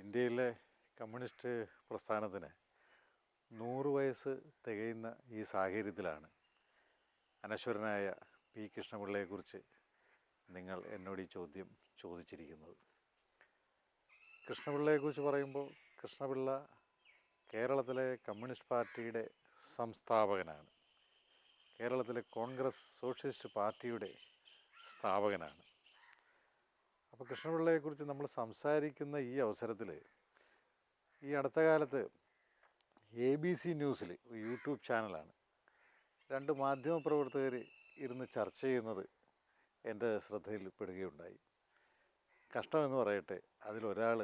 ഇന്ത്യയിലെ കമ്മ്യൂണിസ്റ്റ് പ്രസ്ഥാനത്തിന് നൂറ് വയസ്സ് തികയുന്ന ഈ സാഹചര്യത്തിലാണ് അനശ്വരനായ പി കൃഷ്ണപിള്ളയെക്കുറിച്ച് നിങ്ങൾ എന്നോട് ഈ ചോദ്യം ചോദിച്ചിരിക്കുന്നത്. കൃഷ്ണപിള്ളയെക്കുറിച്ച് പറയുമ്പോൾ കൃഷ്ണപിള്ള കേരളത്തിലെ കമ്മ്യൂണിസ്റ്റ് പാർട്ടിയുടെ സംസ്ഥാപകനാണ്. കേരളത്തിലെ കോൺഗ്രസ് സോഷ്യലിസ്റ്റ് പാർട്ടിയുടെ സ്ഥാപകനാണ്. അപ്പോൾ കൃഷ്ണപിള്ളയെക്കുറിച്ച് നമ്മൾ സംസാരിക്കുന്ന ഈ അവസരത്തിൽ ഈ അടുത്ത കാലത്ത് എ ബി സി ന്യൂസിൽ യൂട്യൂബ് ചാനലാണ്. രണ്ട് മാധ്യമപ്രവർത്തകർ ഇരുന്ന് ചർച്ച ചെയ്യുന്നത് എന്റെ ശ്രദ്ധയിൽ പെടുകയുണ്ടായി. കഷ്ടമെന്ന് പറയട്ടെ അതിലൊരാൾ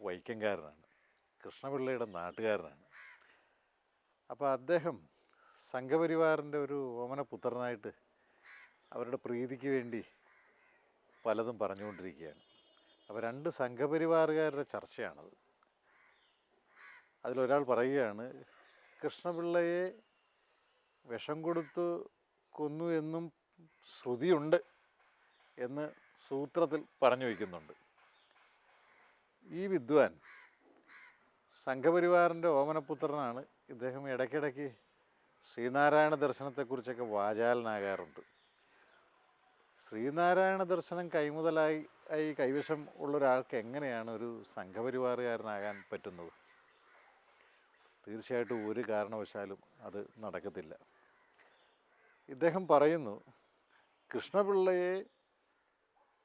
വൈക്കംകാരനാണ് കൃഷ്ണപിള്ളയുടെ നാട്ടുകാരനാണ്. അപ്പോൾ അദ്ദേഹം സംഘപരിവാറിന്റെ ഒരു ഓമനപുത്രനായിട്ട് അവരുടെ പ്രീതിക്ക് വേണ്ടി പലതും പറഞ്ഞുകൊണ്ടിരിക്കുകയാണ്. അപ്പോൾ രണ്ട് സംഘപരിവാറുകാരുടെ ചർച്ചയാണത്. അതിലൊരാൾ പറയുകയാണ് കൃഷ്ണപിള്ളയെ വിഷം കൊടുത്ത് കൊന്നു എന്നും ശ്രുതിയുണ്ട് എന്ന് സൂത്രത്തിൽ പറഞ്ഞു വയ്ക്കുന്നുണ്ട്. ഈ വിദ്വാൻ സംഘപരിവാറിന്റെ ഓമനപുത്രനാണ്. ഇദ്ദേഹം ഇടയ്ക്കിടയ്ക്ക് ശ്രീനാരായണ ദർശനത്തെക്കുറിച്ചൊക്കെ വാചാലനാകാറുണ്ട്. ശ്രീനാരായണ ദർശനം കൈമുതലായി ഈ കൈവശം ഉള്ള ഒരാൾക്ക് എങ്ങനെയാണ് ഒരു സംഘപരിവാറുകാരനാകാൻ പറ്റുന്നത്? തീർച്ചയായിട്ടും ഒരു കാരണവശാലും അത് നടക്കത്തില്ല. ഇദ്ദേഹം പറയുന്നു കൃഷ്ണപിള്ളയെ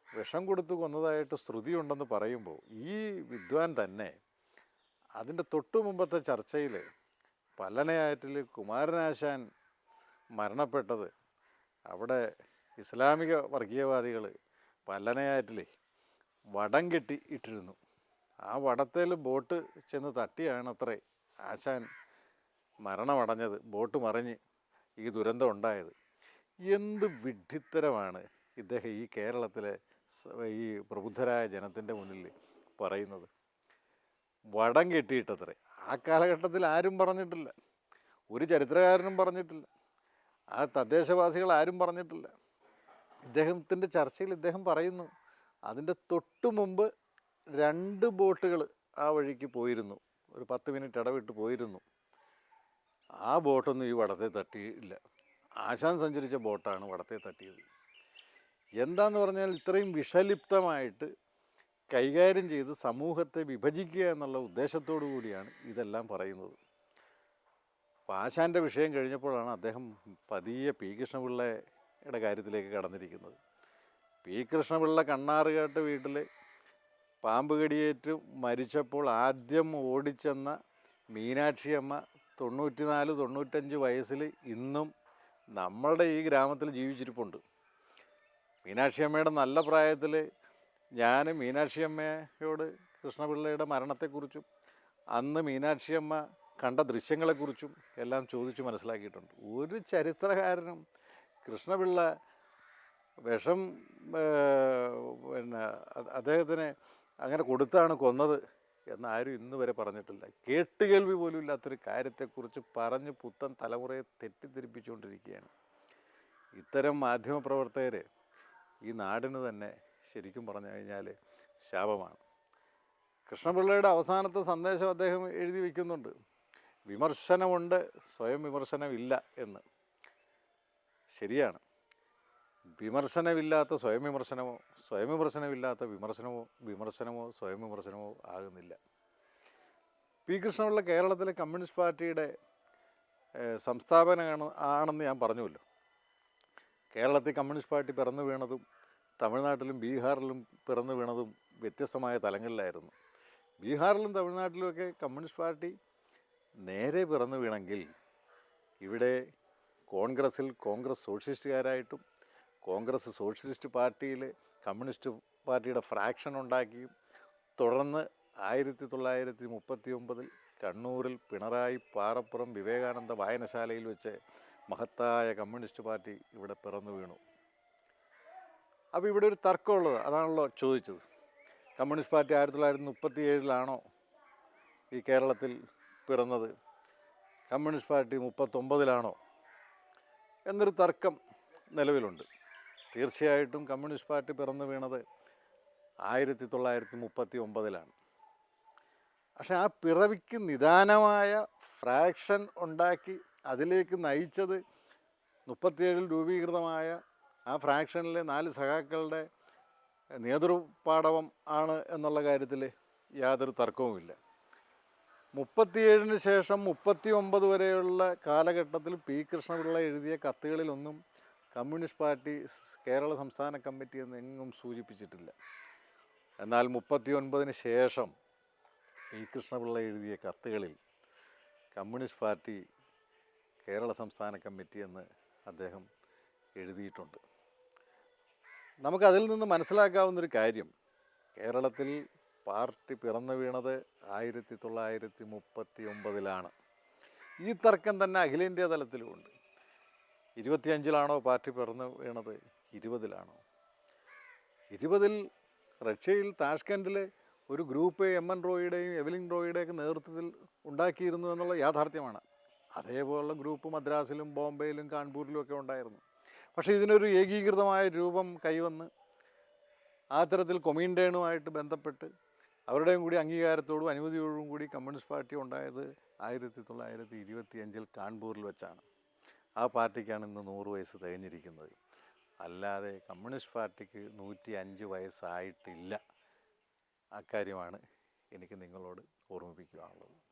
വിഷം കൊടുത്തു കൊന്നതായിട്ട് ശ്രുതിയുണ്ടെന്ന് പറയുമ്പോൾ ഈ വിദ്വാൻ തന്നെ അതിന്റെ തൊട്ടു മുമ്പത്തെ ചർച്ചയിൽ പല്ലനയാറ്റിൽ കുമാരനാശാൻ മരണപ്പെട്ടത് അവിടെ ഇസ്ലാമിക വർഗീയവാദികൾ പല്ലനയാറ്റിൽ വടം കെട്ടി ഇട്ടിരുന്നു. ആ വടത്തേൽ ബോട്ട് ചെന്ന് തട്ടിയാണ് അത്രേ ആശാൻ മരണമടഞ്ഞത് ബോട്ട് മറിഞ്ഞ് ഈ ദുരന്തം ഉണ്ടായത്. എന്ത് വിഡ്ഢിത്തരമാണ് ഇദ്ദേഹം ഈ കേരളത്തിലെ ഈ പ്രബുദ്ധരായ ജനത്തിന്റെ മുന്നിൽ പറയുന്നത്. വടം കെട്ടിയിട്ടത്രേ. ആ കാലഘട്ടത്തിൽ ആരും പറഞ്ഞിട്ടില്ല. ഒരു ചരിത്രകാരനും പറഞ്ഞിട്ടില്ല. ആ തദ്ദേശവാസികൾ ആരും പറഞ്ഞിട്ടില്ല. ഇദ്ദേഹത്തിന്റെ ചർച്ചയിൽ ഇദ്ദേഹം പറയുന്നു അതിന്റെ തൊട്ടു മുമ്പ് രണ്ട് ബോട്ടുകൾ ആ വഴിക്ക് പോയിരുന്നു ഒരു പത്ത് മിനിറ്റ് ഇടവിട്ട് പോയിരുന്നു. ആ ബോട്ടൊന്നും ഈ വടത്തെ തട്ടിയില്ല. ആശാൻ സഞ്ചരിച്ച ബോട്ടാണ് വടത്തെ തട്ടിയത്. എന്താന്ന് പറഞ്ഞാൽ ഇത്രയും വിഷലിപ്തമായിട്ട് കൈകാര്യം ചെയ്ത് സമൂഹത്തെ വിഭജിക്കുക എന്നുള്ള ഉദ്ദേശത്തോടു കൂടിയാണ് ഇതെല്ലാം പറയുന്നത്. അപ്പോൾ ആശാന്റെ വിഷയം കഴിഞ്ഞപ്പോഴാണ് അദ്ദേഹം പതിയെ പി. കൃഷ്ണപിള്ളയുടെ കാര്യത്തിലേക്ക് കടന്നിരിക്കുന്നത്. പി കൃഷ്ണപിള്ള കണ്ണാറുകാട്ട് വീട്ടിൽ പാമ്പ് കടിയേറ്റ് മരിച്ചപ്പോൾ ആദ്യം ഓടിച്ചെന്ന മീനാക്ഷി അമ്മ തൊണ്ണൂറ്റിനാല് തൊണ്ണൂറ്റഞ്ച് വയസ്സിൽ ഇന്നും നമ്മളുടെ ഈ ഗ്രാമത്തിൽ ജീവിച്ചിരിപ്പുണ്ട്. മീനാക്ഷി അമ്മയുടെ നല്ല പ്രായത്തിൽ ഞാൻ മീനാക്ഷി അമ്മയോട് കൃഷ്ണപിള്ളയുടെ മരണത്തെക്കുറിച്ചും അന്ന് മീനാക്ഷി അമ്മ കണ്ട ദൃശ്യങ്ങളെക്കുറിച്ചും എല്ലാം ചോദിച്ചു മനസ്സിലാക്കിയിട്ടുണ്ട്. ഒരു ചരിത്രകാരനും കൃഷ്ണപിള്ള വിഷം പിന്നെ അദ്ദേഹത്തിന് അങ്ങനെ കൊടുത്താണ് കൊന്നത് എന്നാരും ഇന്ന് വരെ പറഞ്ഞിട്ടില്ല. കേട്ടുകേൾവി പോലും ഇല്ലാത്തൊരു കാര്യത്തെക്കുറിച്ച് പറഞ്ഞ് പുത്തൻ തലമുറയെ തെറ്റിദ്ധരിപ്പിച്ചുകൊണ്ടിരിക്കുകയാണ്. ഇത്തരം മാധ്യമപ്രവർത്തകർ ഈ നാടിന് തന്നെ ശരിക്കും പറഞ്ഞു കഴിഞ്ഞാൽ ശാപമാണ്. കൃഷ്ണപിള്ളയുടെ അവസാനത്തെ സന്ദേശം അദ്ദേഹം എഴുതി വയ്ക്കുന്നുണ്ട് വിമർശനമുണ്ട് സ്വയം വിമർശനമില്ല എന്ന്. ശരിയാണ്. വിമർശനമില്ലാത്ത സ്വയം വിമർശനമോ സ്വയം വിമർശനമില്ലാത്ത വിമർശനമോ വിമർശനമോ സ്വയം വിമർശനമോ ആകുന്നില്ല. പി കൃഷ്ണപിള്ള കേരളത്തിലെ കമ്മ്യൂണിസ്റ്റ് പാർട്ടിയുടെ സംസ്ഥാപനമാണ് ആണെന്ന് ഞാൻ പറഞ്ഞുവല്ലോ. കേരളത്തിൽ കമ്മ്യൂണിസ്റ്റ് പാർട്ടി പിറന്നു വീണതും തമിഴ്നാട്ടിലും ബീഹാറിലും പിറന്നു വീണതും വ്യത്യസ്തമായ തലങ്ങളിലായിരുന്നു. ബീഹാറിലും തമിഴ്നാട്ടിലുമൊക്കെ കമ്മ്യൂണിസ്റ്റ് പാർട്ടി നേരെ പിറന്നു വീണെങ്കിൽ ഇവിടെ കോൺഗ്രസ്സിൽ കോൺഗ്രസ് സോഷ്യലിസ്റ്റുകാരായിട്ടും കോൺഗ്രസ് സോഷ്യലിസ്റ്റ് പാർട്ടിയിൽ കമ്മ്യൂണിസ്റ്റ് പാർട്ടിയുടെ ഫ്രാക്ഷൻ ഉണ്ടാക്കിയും തുടർന്ന് ആയിരത്തി തൊള്ളായിരത്തി മുപ്പത്തി ഒമ്പതിൽ കണ്ണൂരിൽ പിണറായി പാറപ്പുറം വിവേകാനന്ദ വായനശാലയിൽ വെച്ച് മഹത്തായ കമ്മ്യൂണിസ്റ്റ് പാർട്ടി ഇവിടെ പിറന്നു വീണു. അപ്പോൾ ഇവിടെ ഒരു തർക്കമുള്ളത് അതാണല്ലോ ചോദിച്ചത്. കമ്മ്യൂണിസ്റ്റ് പാർട്ടി ആയിരത്തി തൊള്ളായിരത്തി മുപ്പത്തി ഏഴിലാണോ ഈ കേരളത്തിൽ പിറന്നത്? കമ്മ്യൂണിസ്റ്റ് പാർട്ടി മുപ്പത്തൊമ്പതിലാണോ? എന്നൊരു തർക്കം നിലവിലുണ്ട്. തീർച്ചയായിട്ടും കമ്മ്യൂണിസ്റ്റ് പാർട്ടി പിറന്നു വീണത് ആയിരത്തി തൊള്ളായിരത്തി മുപ്പത്തി ഒമ്പതിലാണ് പക്ഷെ ആ പിറവിക്ക് നിദാനമായ ഫ്രാക്ഷൻ ഉണ്ടാക്കി അതിലേക്ക് നയിച്ചത് മുപ്പത്തിയേഴിൽ രൂപീകൃതമായ ആ ഫ്രാക്ഷനിലെ നാല് സഖാക്കളുടെ നേതൃപാടവം ആണ് എന്നുള്ള കാര്യത്തിൽ യാതൊരു തർക്കവുമില്ല. മുപ്പത്തിയേഴിന് ശേഷം മുപ്പത്തി ഒമ്പത് വരെയുള്ള കാലഘട്ടത്തിൽ പി കൃഷ്ണപിള്ള എഴുതിയ കത്തുകളിലൊന്നും കമ്മ്യൂണിസ്റ്റ് പാർട്ടി കേരള സംസ്ഥാന കമ്മിറ്റി എന്നെങ്ങും സൂചിപ്പിച്ചിട്ടില്ല. എന്നാൽ മുപ്പത്തി ഒൻപതിന് ശേഷം പി കൃഷ്ണപിള്ള എഴുതിയ കത്തുകളിൽ കമ്മ്യൂണിസ്റ്റ് പാർട്ടി കേരള സംസ്ഥാന കമ്മിറ്റി എന്ന് അദ്ദേഹം എഴുതിയിട്ടുണ്ട്. നമുക്കതിൽ നിന്ന് മനസ്സിലാക്കാവുന്നൊരു കാര്യം കേരളത്തിൽ പാർട്ടി പിറന്നു വീണത് ആയിരത്തി തൊള്ളായിരത്തി മുപ്പത്തി ഒമ്പതിലാണ് ഈ തർക്കം തന്നെ അഖിലേന്ത്യാ തലത്തിലുമുണ്ട്. ഇരുപത്തിയഞ്ചിലാണോ പാർട്ടി പിറന്നു വീണത്? ഇരുപതിലാണോ? ഇരുപതിൽ റഷ്യയിൽ താഷ്കൻഡിൽ ഒരു ഗ്രൂപ്പ് എം എൻ റോയിയുടെയും എവലിൻ റോയിയുടെയൊക്കെ നേതൃത്വത്തിൽ ഉണ്ടാക്കിയിരുന്നു എന്നുള്ള യാഥാർത്ഥ്യമാണ്. അതേപോലുള്ള ഗ്രൂപ്പ് മദ്രാസിലും ബോംബെയിലും കാൺപൂരിലും ഒക്കെ ഉണ്ടായിരുന്നു. പക്ഷേ ഇതിനൊരു ഏകീകൃതമായ രൂപം കൈവന്ന് ആ തരത്തിൽ കൊമീൻഡേണുമായിട്ട് ബന്ധപ്പെട്ട് അവരുടെയും കൂടി അംഗീകാരത്തോടും അനുമതിയോടും കൂടി കമ്മ്യൂണിസ്റ്റ് പാർട്ടി ഉണ്ടായത് ആയിരത്തി തൊള്ളായിരത്തി ഇരുപത്തി അഞ്ചിൽ കാൺപൂരിൽ വെച്ചാണ്. ആ പാർട്ടിക്കാണ് ഇന്ന് നൂറ് വയസ്സ് തികഞ്ഞിരിക്കുന്നത്. അല്ലാതെ കമ്മ്യൂണിസ്റ്റ് പാർട്ടിക്ക് നൂറ്റി അഞ്ച് വയസ്സായിട്ടില്ല. അക്കാര്യമാണ് എനിക്ക് നിങ്ങളോട് ഓർമ്മിപ്പിക്കുവാനുള്ളത്.